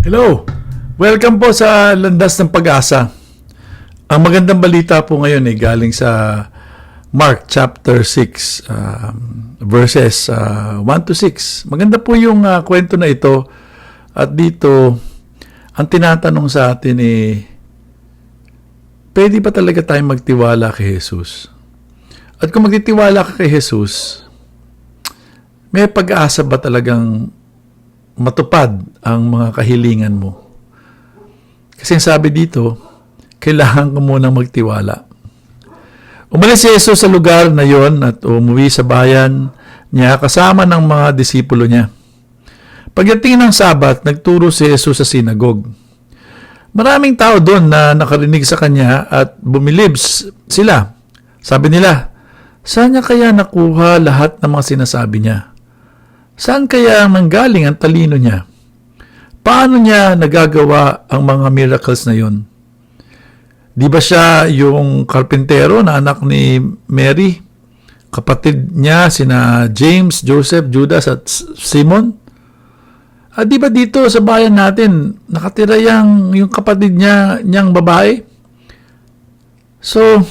Hello! Welcome po sa Landas ng Pag-asa. Ang magandang balita po ngayon ay galing sa Mark chapter 6 um, verses uh, 1 to 6. Maganda po yung uh, kwento na ito at dito ang tinatanong sa atin eh pwede ba talaga tayong magtiwala kay Jesus? At kung magtitiwala ka kay Jesus, may pag-asa ba talagang matupad ang mga kahilingan mo? Kasi sabi dito, kailangan ka munang magtiwala. Umalis si Jesus sa lugar na yon at umuwi sa bayan niya kasama ng mga disipulo niya. Pagdating ng Sabat, nagturo si Jesus sa sinagog. Maraming tao doon na nakarinig sa kanya at bumilib s- sila. Sabi nila, saan niya kaya nakuha lahat ng mga sinasabi niya? Saan kaya nanggaling ang talino niya? Paano niya nagagawa ang mga miracles na yon? Di ba siya yung karpintero na anak ni Mary? Kapatid niya sina James, Joseph, Judas at Simon? At di ba dito sa bayan natin nakatira yang yung kapatid niya niyang babae? So,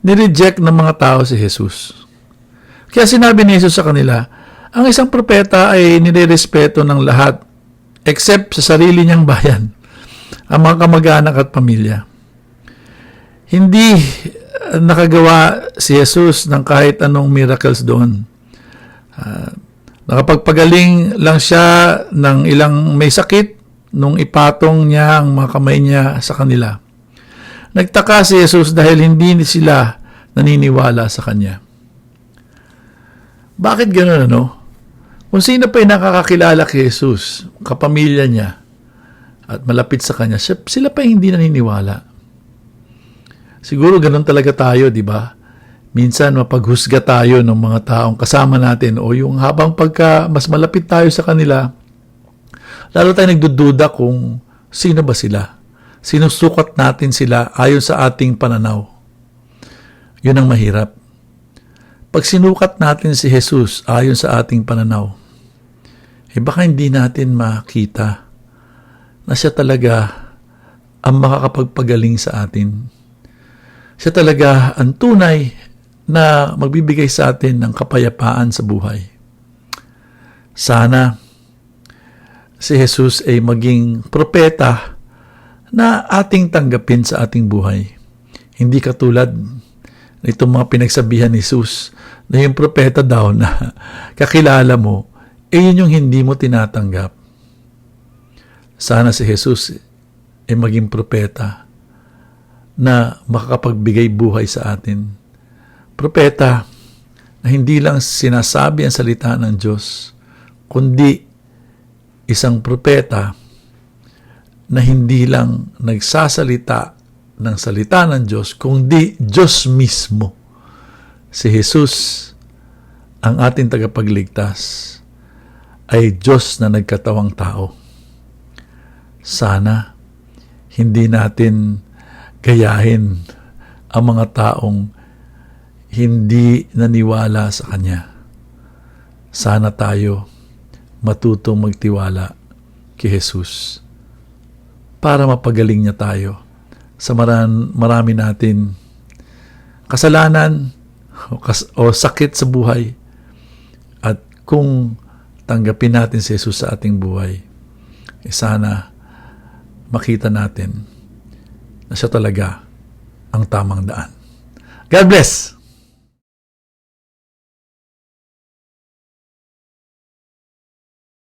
nireject ng mga tao si Jesus. Kaya sinabi ni Jesus sa kanila, ang isang propeta ay nirerespeto ng lahat except sa sarili niyang bayan, ang mga kamag-anak at pamilya. Hindi uh, nakagawa si Jesus ng kahit anong miracles doon. Uh, nakapagpagaling lang siya ng ilang may sakit nung ipatong niya ang mga kamay niya sa kanila. Nagtaka si Jesus dahil hindi sila naniniwala sa kanya. Bakit gano'n ano? Kung sino pa nakakakilala kay Jesus, kapamilya niya, at malapit sa kanya, sila pa hindi naniniwala. Siguro ganun talaga tayo, di ba? Minsan mapaghusga tayo ng mga taong kasama natin o yung habang pagka mas malapit tayo sa kanila, lalo tayo nagdududa kung sino ba sila. Sinusukat natin sila ayon sa ating pananaw. Yun ang mahirap. Pag sinukat natin si Jesus ayon sa ating pananaw, eh baka hindi natin makita na siya talaga ang makakapagpagaling sa atin. Siya talaga ang tunay na magbibigay sa atin ng kapayapaan sa buhay. Sana si Jesus ay maging propeta na ating tanggapin sa ating buhay. Hindi katulad itong mga pinagsabihan ni Jesus na yung propeta daw na kakilala mo, eh yun yung hindi mo tinatanggap. Sana si Jesus ay maging propeta na makakapagbigay buhay sa atin. Propeta na hindi lang sinasabi ang salita ng Diyos, kundi isang propeta na hindi lang nagsasalita ng salita ng Diyos, kundi Diyos mismo. Si Jesus, ang ating tagapagligtas, ay Diyos na nagkatawang tao. Sana hindi natin gayahin ang mga taong hindi naniwala sa Kanya. Sana tayo matutong magtiwala kay Jesus para mapagaling niya tayo sa maran, marami natin kasalanan o, kas, o sakit sa buhay at kung tanggapin natin si Jesus sa ating buhay, eh sana makita natin na siya talaga ang tamang daan. God bless!